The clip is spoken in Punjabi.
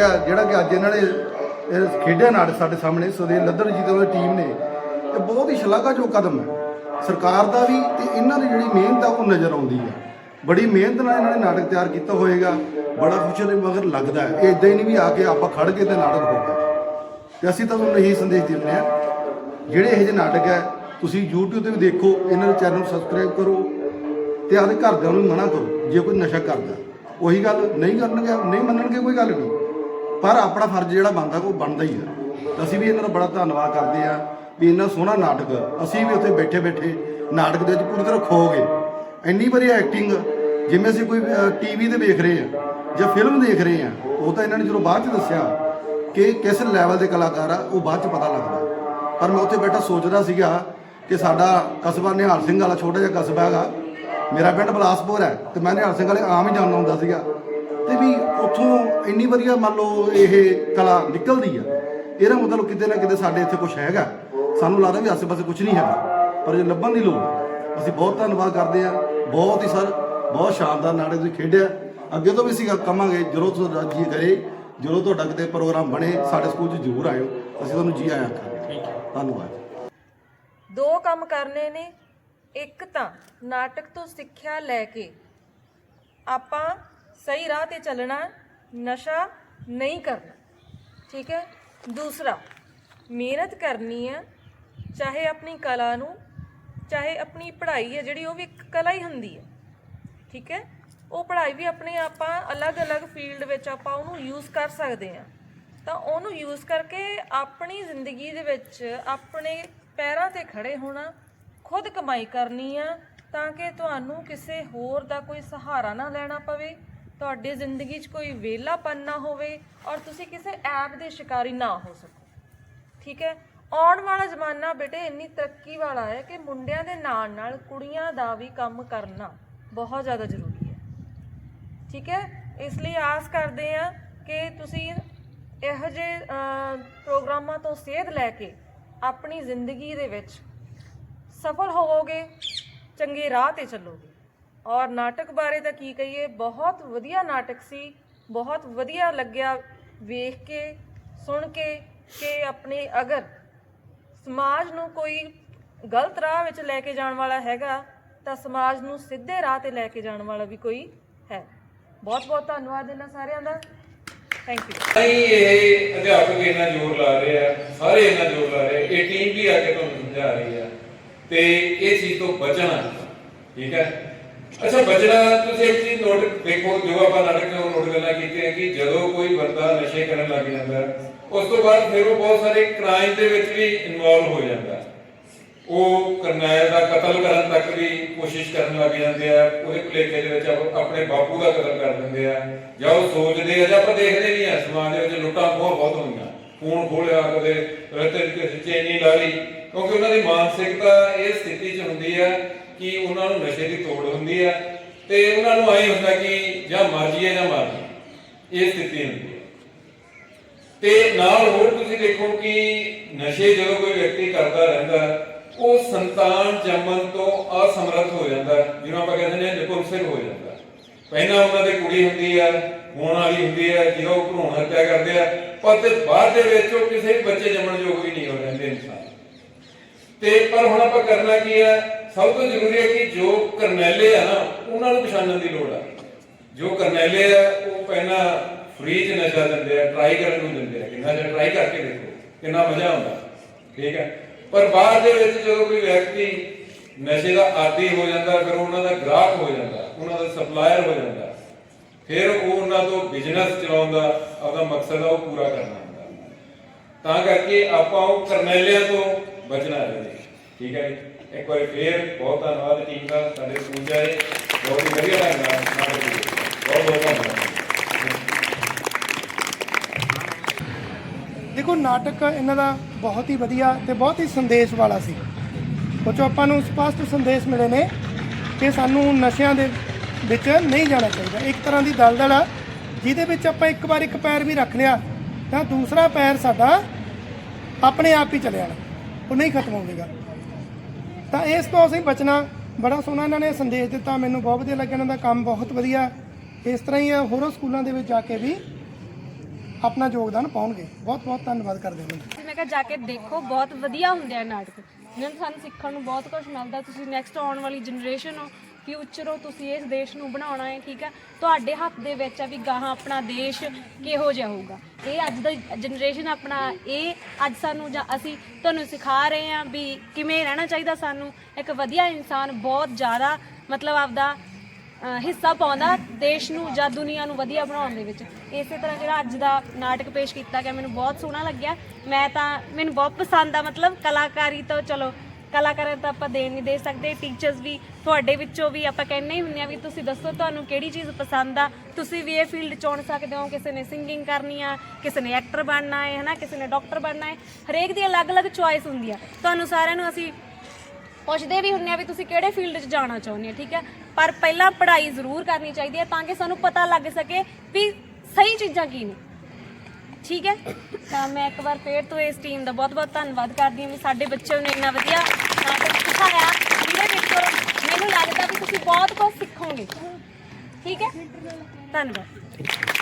ਹੈ ਜਿਹੜਾ ਕਿ ਅੱਜ ਇਹਨਾਂ ਨੇ, ਇਹ ਖੇਡਿਆ ਨਾਟਕ ਸਾਡੇ ਸਾਹਮਣੇ ਸੁਦੇ ਲੱਦੜ ਜੀ ਤੇ ਉਹਦੀ ਟੀਮ ਨੇ। ਇਹ ਬਹੁਤ ਹੀ ਸ਼ਲਾਘਾਯੋਗ ਕਦਮ ਹੈ। ਸਰਕਾਰ ਦਾ ਵੀ ਤੇ ਇਹਨਾਂ ਦੀ ਜਿਹੜੀ ਮਿਹਨਤ ਆ, ਉਹ ਨਜ਼ਰ ਆਉਂਦੀ ਹੈ ਬੜੀ ਮਿਹਨਤ ਨਾਲ ਇਹਨਾਂ ਨੇ ਨਾਟਕ ਤਿਆਰ ਕੀਤਾ ਹੋਏਗਾ। ਬੜਾ ਕੁਛ ਇਹਦੇ ਮਗਰ ਲੱਗਦਾ ਹੈ। ਇਹ ਇਦਾਂ ਹੀ ਨਹੀਂ ਵੀ ਆ ਕੇ ਆਪਾਂ ਖੜ ਕੇ ਤੇ ਨਾਟਕ ਹੋ ਗਿਆ। ਤੇ ਅਸੀਂ ਤਾਂ ਤੁਹਾਨੂੰ ਇਹੀ ਸੰਦੇਸ਼ ਦਿੰਦੇ ਆ ਜਿਹੜੇ ਇਹ ਜਿਹੇ ਨਾਟਕ ਹੈ, ਤੁਸੀਂ YouTube ਤੇ ਵੀ ਦੇਖੋ, ਇਹਨਾਂ ਦੇ ਚੈਨਲ ਨੂੰ ਸਬਸਕ੍ਰਾਈਬ ਕਰੋ ਤੇ ਆਪਦੇ ਘਰਦਿਆਂ ਨੂੰ ਮਨਾ ਕਰੋ, ਜੇ ਕੋਈ ਨਸ਼ਾ ਕਰਦਾ। ਉਹੀ ਗੱਲ ਨਹੀਂ ਕਰਨਗੇ, ਨਹੀਂ ਮੰਨਣਗੇ ਕੋਈ ਗੱਲ ਨਹੀਂ ਪਰ ਆਪਣਾ ਫਰਜ਼ ਜਿਹੜਾ ਬਣਦਾ ਉਹ ਬਣਦਾ ਹੀ ਆ। ਅਸੀਂ ਵੀ ਇਹਨਾਂ ਦਾ ਬੜਾ ਧੰਨਵਾਦ ਕਰਦੇ ਆ ਵੀ ਇੰਨਾ ਸੋਹਣਾ ਨਾਟਕ, ਅਸੀਂ ਵੀ ਉੱਥੇ ਬੈਠੇ ਬੈਠੇ ਨਾਟਕ ਦੇ ਵਿੱਚ ਪੂਰੀ ਤਰ੍ਹਾਂ ਖੋ ਗਏ। ਇੰਨੀ ਵਧੀਆ ਐਕਟਿੰਗ ਜਿਵੇਂ ਅਸੀਂ ਕੋਈ ਟੀਵੀ ਤੇ ਵੇਖ ਰਹੇ ਆ ਜਾਂ ਫਿਲਮ ਦੇਖ ਰਹੇ ਆ ਉਹ ਤਾਂ ਇਹਨਾਂ ਨੇ ਜਦੋਂ ਬਾਅਦ ਚ ਦੱਸਿਆ ਕਿ ਕਿਸ ਲੈਵਲ ਦੇ ਕਲਾਕਾਰ ਆ, ਉਹ ਬਾਅਦ ਚ ਪਤਾ ਲੱਗਦਾ। ਪਰ ਮੈਂ ਉੱਥੇ ਬੈਠਾ ਸੋਚਦਾ ਸੀਗਾ ਕਿ ਸਾਡਾ ਕਸਬਾ ਨਿਹਾਲ ਸਿੰਘ ਵਾਲਾ ਛੋਟਾ ਜਿਹਾ ਕਸਬਾ ਹੈਗਾ। ਮੇਰਾ ਪਿੰਡ ਬਲਾਸਪੁਰ ਹੈ ਤੇ ਮੈਂ ਨਿਹਾਲ ਸਿੰਘ ਵਾਲੇ ਆਮ ਹੀ ਜਾਣਦਾ ਹੁੰਦਾ ਸੀਗਾ। ਤੇ ਵੀ ਇੰਨੀ ਵਧੀਆ ਮੰਨ ਲਓ ਇਹ ਕਲਾ ਨਿਕਲਦੀ ਆ ਇਹਦਾ ਮਤਲਬ ਕਿਤੇ ਨਾ ਕਿਤੇ ਸਾਡੇ ਇੱਥੇ ਕੁਝ ਹੈਗਾ। ਸਾਨੂੰ ਲੱਗਦਾ ਵੀ ਆਸੇ-ਪਾਸੇ ਕੁਝ ਨਹੀਂ ਹੈਗਾ ਪਰ ਜੇ ਲੱਭਣ ਦੀ ਲੋੜ। ਅਸੀਂ ਬਹੁਤ ਧੰਨਵਾਦ ਕਰਦੇ ਆ ਬਹੁਤ ਹੀ ਸਰ ਬਹੁਤ ਸ਼ਾਨਦਾਰ ਨਾਟਕ ਤੁਸੀਂ ਖੇਡਿਆ। ਅੱਗੇ ਤੋਂ ਵੀ ਅਸੀਂ ਕਵਾਂਗੇ ਜਦੋਂ ਤੁਹਾਡਾ ਜੀ ਕਰੇ ਜਦੋਂ ਤੁਹਾਡਾ ਕਿਤੇ ਪ੍ਰੋਗਰਾਮ ਬਣੇ ਸਾਡੇ ਸਕੂਲ 'ਚ ਜ਼ਰੂਰ ਆਇਓ। ਅਸੀਂ ਤੁਹਾਨੂੰ ਜੀ ਆਇਆਂ ਆਖਾਂਗੇ ਧੰਨਵਾਦ। ਦੋ ਕੰਮ ਕਰਨੇ ਨੇ ਇੱਕ ਤਾਂ ਨਾਟਕ ਤੋਂ ਸਿੱਖਿਆ ਲੈ ਕੇ ਆਪਾਂ ਸਹੀ ਰਾਹ ਤੇ ਚੱਲਣਾ ਨਸ਼ਾ ਨਹੀਂ ਕਰਨਾ, ਠੀਕ ਹੈ? ਦੂਸਰਾ, ਮਿਹਨਤ ਕਰਨੀ ਹੈ ਚਾਹੇ ਆਪਣੀ ਕਲਾ ਨੂੰ, ਚਾਹੇ ਆਪਣੀ ਪੜ੍ਹਾਈ ਹੈ, ਜਿਹੜੀ ਉਹ ਵੀ ਇੱਕ ਕਲਾ ਹੀ ਹੁੰਦੀ ਹੈ, ਠੀਕ ਹੈ? ਉਹ ਪੜ੍ਹਾਈ ਵੀ ਆਪਣੇ ਆਪਾਂ ਅਲੱਗ-ਅਲੱਗ ਫੀਲਡ ਵਿੱਚ ਆਪਾਂ ਉਹਨੂੰ ਯੂਜ਼ ਕਰ ਸਕਦੇ ਹਾਂ। ਤਾਂ ਉਹਨੂੰ ਯੂਜ਼ ਕਰਕੇ ਆਪਣੀ ਜ਼ਿੰਦਗੀ ਦੇ ਵਿੱਚ ਆਪਣੇ ਪੈਰਾਂ ਤੇ ਖੜੇ ਹੋਣਾ, ਖੁਦ ਕਮਾਈ ਕਰਨੀ ਆ, ਤਾਂ ਕਿ ਤੁਹਾਨੂੰ ਕਿਸੇ ਹੋਰ ਦਾ ਕੋਈ ਸਹਾਰਾ ਨਾ ਲੈਣਾ ਪਵੇ ਤੁਹਾਡੀ ਜ਼ਿੰਦਗੀ 'ਚ ਕੋਈ ਵਿਹਲਾਪਨ ਨਾ ਹੋਵੇ ਔਰ ਤੁਸੀਂ ਕਿਸੇ ਐਪ ਦੇ ਸ਼ਿਕਾਰੀ ਨਾ ਹੋ ਸਕੋ। ਠੀਕ ਹੈ? ਆਉਣ ਵਾਲਾ ਜ਼ਮਾਨਾ ਬੇਟੇ ਇੰਨੀ ਤਰੱਕੀ ਵਾਲਾ ਹੈ ਕਿ ਮੁੰਡਿਆਂ ਦੇ ਨਾਲ ਨਾਲ ਕੁੜੀਆਂ ਦਾ ਵੀ ਕੰਮ ਕਰਨਾ ਬਹੁਤ ਜ਼ਿਆਦਾ ਜ਼ਰੂਰੀ ਹੈ। ਠੀਕ ਹੈ? ਇਸ ਲਈ ਆਸ ਕਰਦੇ ਆ ਕਿ ਤੁਸੀਂ ਇਹੋ ਜਿਹੇ ਪ੍ਰੋਗਰਾਮਾਂ ਤੋਂ ਸੇਧ ਲੈ ਕੇ ਆਪਣੀ ਜ਼ਿੰਦਗੀ ਦੇ ਵਿੱਚ ਸਫਲ ਹੋਵੋਗੇ, ਚੰਗੇ ਰਾਹ ਤੇ ਚੱਲੋਗੇ। ਔਰ ਨਾਟਕ ਬਾਰੇ ਤਾਂ ਕੀ ਕਹੀਏ, ਬਹੁਤ ਵਧੀਆ ਨਾਟਕ ਸੀ, ਬਹੁਤ ਵਧੀਆ ਲੱਗਿਆ ਵੇਖ ਕੇ, ਸੁਣ ਕੇ ਕਿ ਆਪਣੇ ਅਗਰ ਸਮਾਜ ਨੂੰ ਕੋਈ ਗਲਤ ਰਾਹ ਵਿੱਚ ਲੈ ਕੇ ਜਾਣ ਵਾਲਾ ਹੈਗਾ, ਤਾਂ ਸਮਾਜ ਨੂੰ ਸਿੱਧੇ ਰਾਹ ਤੇ ਲੈ ਕੇ ਜਾਣ ਵਾਲਾ ਵੀ ਕੋਈ ਹੈ। ਬਹੁਤ ਬਹੁਤ ਧੰਨਵਾਦ ਇਹਨਾਂ ਸਾਰਿਆਂ ਦਾ। ਥੈਂਕ ਯੂ ਨਹੀਂ ਇਹ ਅਧਿਆਪਕ ਇੰਨਾ ਜ਼ੋਰ ਲਾ ਰਹੇ ਆ, ਸਾਰੇ ਇੰਨਾ ਜ਼ੋਰ ਲਾ ਰਹੇ ਇਹ ਟੀਮ ਵੀ ਆ ਕੇ ਤੁਹਾਨੂੰ ਸਮਝਾ ਰਹੀ ਆ। ਤੇ ਇਹ ਚੀਜ਼ ਤੋਂ ਬਚਣਾ ਠੀਕ ਹੈ? ਅੱਛਾ ਬਚਣਾ ਤੁਸੀਂ ਇੱਕ ਚੀਜ਼ ਨੋਟ ਦੇਖੋ, ਜੋ ਆਪਾਂ ਨਾਟਕ ਨੂੰ ਨੋਟ ਕਰਨਾ ਕੀਤੇ ਹੈ ਕਿ ਜਦੋਂ ਕੋਈ ਬੰਦਾ ਨਸ਼ੇ ਕਰਨ ਲੱਗ ਜਾਂਦਾ, ਉਸ ਤੋਂ ਬਾਅਦ ਫਿਰ ਉਹ ਬਹੁਤ ਸਾਰੇ ਕ੍ਰਾਈਮ ਦੇ ਵਿੱਚ ਵੀ ਇਨਵੋਲਵ ਹੋ ਜਾਂਦਾ। ਉਹ ਕਰਨੈਲ ਦਾ ਕਤਲ ਕਰਨ ਤੱਕ ਵੀ ਕੋਸ਼ਿਸ਼ ਕਰਨ ਲੱਗ ਜਾਂਦੇ ਆ, ਉਹਦੇ ਭੁਲੇਖੇ ਦੇ ਵਿੱਚ ਆਪਣੇ ਬਾਪੂ ਦਾ ਕਤਲ ਕਰ ਦਿੰਦੇ ਆ, ਜਾਂ ਉਹ ਸੋਚਦੇ ਆ, ਜਾਂ ਆਪਾਂ ਦੇਖਦੇ ਵੀ ਆ, ਸਮਾਜ ਦੇ ਵਿੱਚ ਲੁੱਟਾਂ ਬਹੁਤ ਬਹੁਤ ਹੋਈਆਂ। ਖੂਨ ਖੋਲਿਆ ਕਦੇ ਰਤੇ ਕਿਸੇ ਚੇਨੀ ਲਾ ਲਈ ਕਿਉਂਕਿ ਉਹਨਾਂ ਦੀ ਮਾਨਸਿਕਤਾ ਇਹ ਸਥਿਤੀ 'ਚ ਹੁੰਦੀ ਆ ਕਿ ਉਹਨਾਂ ਨੂੰ ਨਸ਼ੇ ਦੀ ਤੋੜ ਹੁੰਦੀ ਹੈ ਤੇ ਉਹਨਾਂ ਨੂੰ ਐਂ ਹੁੰਦਾ ਕਿ ਜਾਂ ਮਰ ਜੀਏ ਜਾਂ ਮਰ ਜੀਏ ਇਹ ਸਥਿਤੀ ਹੁੰਦੀ ਹੈ ਤੇ ਨਾਲ ਹੋਰ ਤੁਸੀਂ ਦੇਖੋ ਕਿ ਨਸ਼ੇ ਜਦੋਂ ਕੋਈ ਵਿਅਕਤੀ ਕਰਦਾ ਰਹਿੰਦਾ, ਉਹ ਸੰਤਾਨ ਜੰਮਣ ਤੋਂ ਅਸਮਰੱਥ ਹੋ ਜਾਂਦਾ, ਜਿਹਨੂੰ ਆਪਾਂ ਕਹਿੰਦੇ ਨੇ ਨਿਪੁੰਸਕ ਹੋ ਜਾਂਦਾ। ਪਹਿਲਾਂ ਉਹਨਾਂ ਦੀ ਕੁੜੀ ਹੁੰਦੀ ਆ, ਹੋਣ ਵਾਲੀ ਹੁੰਦੀ ਆ, ਜਦੋਂ ਉਹ ਭਰੂਣ ਹੱਤਿਆ ਕਰਦੇ ਆ, ਪਰ ਤੇ ਬਾਅਦ ਦੇ ਵਿੱਚ ਉਹ ਕਿਸੇ ਬੱਚੇ ਜੰਮਣ ਯੋਗ ਵੀ ਨਹੀਂ ਹੋ ਰਹਿੰਦੇ ਇਨਸਾਨ। ਤੇ ਪਰ ਹੁਣ ਆਪਾਂ ਕਰਨਾ ਕੀ ਹੈ ਸਭ ਤੋਂ ਜ਼ਰੂਰੀ ਹੈ ਕਿ ਜੋ ਕਰਨੈਲੇ ਆ ਨਾ, ਉਹਨਾਂ ਨੂੰ ਪਛਾਣਨ ਦੀ ਲੋੜ ਆ। ਜੋ ਕਰਨੈਲੇ ਆ, ਉਹ ਪਹਿਲਾਂ ਫ੍ਰੀ ਚ ਨਸ਼ਾ ਦਿੰਦੇ ਆ ਟਰਾਈ ਕਰਨ ਨੂੰ ਦਿੰਦੇ ਆ। ਕਿੰਨਾ ਜਿਹਾ ਟਰਾਈ ਕਰਕੇ ਦੇਖੋ, ਕਿੰਨਾ ਮਜ਼ਾ ਆਉਂਦਾ, ਠੀਕ ਹੈ? ਪਰ ਬਾਅਦ ਦੇ ਵਿੱਚ ਜਦੋਂ ਕੋਈ ਵਿਅਕਤੀ ਨਸ਼ੇ ਦਾ ਆਦੀ ਹੋ ਜਾਂਦਾ, ਫਿਰ ਉਹਨਾਂ ਦਾ ਗ੍ਰਾਹਕ ਹੋ ਜਾਂਦਾ, ਉਹਨਾਂ ਦਾ ਸਪਲਾਇਰ ਹੋ ਜਾਂਦਾ, ਫਿਰ ਉਹ ਉਹਨਾਂ ਤੋਂ ਬਿਜ਼ਨਸ ਚਲਾਉਣ ਦਾ ਆਪਦਾ ਮਕਸਦ ਆ ਉਹ ਪੂਰਾ ਕਰਨਾ ਹੁੰਦਾ। ਤਾਂ ਕਰਕੇ ਆਪਾਂ ਉਹ ਕਰਨੈਲਿਆਂ ਤੋਂ ਬਚਣਾ ਚਾਹੀਦਾ ਠੀਕ ਹੈ ਜੀ? ਇੱਕ ਵਾਰੀ ਫੇਰ ਬਹੁਤ ਧੰਨਵਾਦ ਟੀਮ ਦਾ, ਸਾਡੇ ਸਕੂਲ ਚ ਆਏ ਬਹੁਤ ਹੀ ਵਧੀਆ ਢੰਗ ਨਾਲ ਨਾਟਕ ਬਹੁਤ ਬਹੁਤ ਧੰਨਵਾਦ। ਦੇਖੋ, ਨਾਟਕ ਇਹਨਾਂ ਦਾ ਬਹੁਤ ਹੀ ਵਧੀਆ ਤੇ ਬਹੁਤ ਹੀ ਸੰਦੇਸ਼ ਵਾਲਾ ਸੀ। ਉਹ 'ਚੋਂ ਆਪਾਂ ਨੂੰ ਸਪਸ਼ਟ ਸੰਦੇਸ਼ ਮਿਲੇ ਨੇ ਕਿ ਸਾਨੂੰ ਨਸ਼ਿਆਂ ਦੇ ਵਿੱਚ ਨਹੀਂ ਜਾਣਾ ਚਾਹੀਦਾ। ਇੱਕ ਤਰ੍ਹਾਂ ਦੀ ਦਲਦਲ ਆ, ਜਿਹਦੇ ਵਿੱਚ ਆਪਾਂ ਇੱਕ ਵਾਰ ਇੱਕ ਪੈਰ ਵੀ ਰੱਖ ਲਿਆ, ਤਾਂ ਦੂਸਰਾ ਪੈਰ ਸਾਡਾ ਆਪਣੇ ਆਪ ਹੀ ਚਲੇ ਜਾਣਾ ਉਹ ਨਹੀਂ ਖਤਮ ਹੋਵੇਗਾ। ਤਾਂ ਇਸ ਤੋਂ ਅਸੀਂ ਬਚਣਾ। ਬੜਾ ਸੋਹਣਾ ਇਹਨਾਂ ਨੇ ਸੰਦੇਸ਼ ਦਿੱਤਾ, ਮੈਨੂੰ ਬਹੁਤ ਵਧੀਆ ਲੱਗਿਆ ਇਹਨਾਂ ਦਾ ਕੰਮ, ਬਹੁਤ ਵਧੀਆ। ਇਸ ਤਰ੍ਹਾਂ ਹੀ ਹੋਰ ਸਕੂਲਾਂ ਦੇ ਵਿੱਚ ਜਾ ਕੇ ਵੀ ਆਪਣਾ ਯੋਗਦਾਨ ਪਾਉਣਗੇ। ਬਹੁਤ ਬਹੁਤ ਧੰਨਵਾਦ ਕਰਦੇ ਹਾਂ ਮੈਂ ਕਿਹਾ ਜਾ ਕੇ ਦੇਖੋ, ਬਹੁਤ ਵਧੀਆ ਹੁੰਦੇ ਆ ਨਾਟਕ। ਜਿਹਨਾਂ ਤੋਂ ਸਾਨੂੰ ਸਿੱਖਣ ਨੂੰ ਬਹੁਤ ਕੁਝ ਮਿਲਦਾ, ਤੁਸੀਂ ਨੈਕਸਟ ਆਉਣ ਵਾਲੀ ਜਨਰੇਸ਼ਨ ਹੋ। ਫਿਊਚਰ ਹੋ ਤੁਸੀਂ ਇਸ ਦੇਸ਼ ਨੂੰ ਬਣਾਉਣਾ ਹੈ, ਠੀਕ ਹੈ? ਤੁਹਾਡੇ ਹੱਥ ਦੇ ਵਿੱਚ ਆ ਵੀ ਗਾਹਾਂ ਆਪਣਾ ਦੇਸ਼ ਕਿਹੋ ਜਿਹਾ ਹੋਊਗਾ। ਇਹ ਅੱਜ ਦਾ ਜਨਰੇਸ਼ਨ ਆਪਣਾ, ਇਹ ਅੱਜ ਸਾਨੂੰ ਜਾਂ ਅਸੀਂ ਤੁਹਾਨੂੰ ਸਿਖਾ ਰਹੇ ਹਾਂ ਵੀ ਕਿਵੇਂ ਰਹਿਣਾ ਚਾਹੀਦਾ ਸਾਨੂੰ। ਇੱਕ ਵਧੀਆ ਇਨਸਾਨ ਬਹੁਤ ਜ਼ਿਆਦਾ, ਮਤਲਬ ਆਪਦਾ ਹਿੱਸਾ ਪਾਉਂਦਾ ਦੇਸ਼ ਨੂੰ ਜਾਂ ਦੁਨੀਆ ਨੂੰ ਵਧੀਆ ਬਣਾਉਣ ਦੇ ਵਿੱਚ। ਇਸੇ ਤਰ੍ਹਾਂ ਜਿਹੜਾ ਅੱਜ ਦਾ ਨਾਟਕ ਪੇਸ਼ ਕੀਤਾ ਗਿਆ, ਮੈਨੂੰ ਬਹੁਤ ਸੋਹਣਾ ਲੱਗਿਆ। ਮੈਂ ਤਾਂ, ਮੈਨੂੰ ਬਹੁਤ ਪਸੰਦ ਆ, ਮਤਲਬ ਕਲਾਕਾਰੀ ਤੋਂ, ਚਲੋ ਕਲਾਕਾਰਾਂ ਤਾਂ ਆਪਾਂ ਦੇਣ ਨਹੀਂ ਦੇ ਸਕਦੇ ਟੀਚਰਸ ਵੀ ਤੁਹਾਡੇ ਵਿੱਚੋਂ ਵੀ ਆਪਾਂ ਕਹਿੰਦੇ ਹੀ ਹੁੰਦੇ ਆ ਵੀ ਤੁਸੀਂ ਦੱਸੋ ਤੁਹਾਨੂੰ ਕਿਹੜੀ ਚੀਜ਼ ਪਸੰਦ ਆ, ਤੁਸੀਂ ਵੀ ਇਹ ਫੀਲਡ ਚੁਣ ਸਕਦੇ ਹੋ, ਕਿਸੇ ਨੇ ਸਿੰਗਿੰਗ ਕਰਨੀ ਆ, ਕਿਸੇ ਨੇ ਐਕਟਰ ਬਣਨਾ ਹੈ, ਹਨਾ, ਕਿਸੇ ਨੇ ਡਾਕਟਰ ਬਣਨਾ ਹੈ, ਹਰੇਕ ਦੀ ਅਲੱਗ-ਅਲੱਗ ਚੁਆਇਸ ਹੁੰਦੀ ਆ। ਤੁਹਾਨੂੰ ਸਾਰਿਆਂ ਨੂੰ ਅਸੀਂ ਪੁੱਛਦੇ ਵੀ ਹੁੰਨੇ ਆ ਵੀ ਤੁਸੀਂ ਕਿਹੜੇ ਫੀਲਡ 'ਚ ਜਾਣਾ ਚਾਹੁੰਦੇ ਹੋ, ਠੀਕ ਹੈ ਪਰ ਪਹਿਲਾਂ ਪੜ੍ਹਾਈ ਜ਼ਰੂਰ ਕਰਨੀ ਚਾਹੀਦੀ ਹੈ ਤਾਂ ਕਿ ਸਾਨੂੰ ਪਤਾ ਲੱਗ ਸਕੇ ਵੀ ਸਹੀ ਚੀਜ਼ਾਂ ਕੀ ਨੇ। ਠੀਕ ਹੈ? ਤਾਂ ਮੈਂ ਇੱਕ ਵਾਰ ਫੇਰ ਤੋਂ ਇਸ ਟੀਮ ਦਾ ਬਹੁਤ-ਬਹੁਤ ਧੰਨਵਾਦ ਕਰਦੀ ਹਾਂ ਵੀ ਸਾਡੇ ਬੱਚਿਆਂ ਨੂੰ ਇੰਨਾ ਵਧੀਆ ਨਾਟਕ ਸਿਖਾਇਆ ਜਿਹਦੇ ਵਿੱਚ ਮੈਨੂੰ ਲੱਗਦਾ ਵੀ ਤੁਸੀਂ ਬਹੁਤ ਕੁਝ ਸਿੱਖੋਗੇ। ਠੀਕ ਹੈ? ਧੰਨਵਾਦ।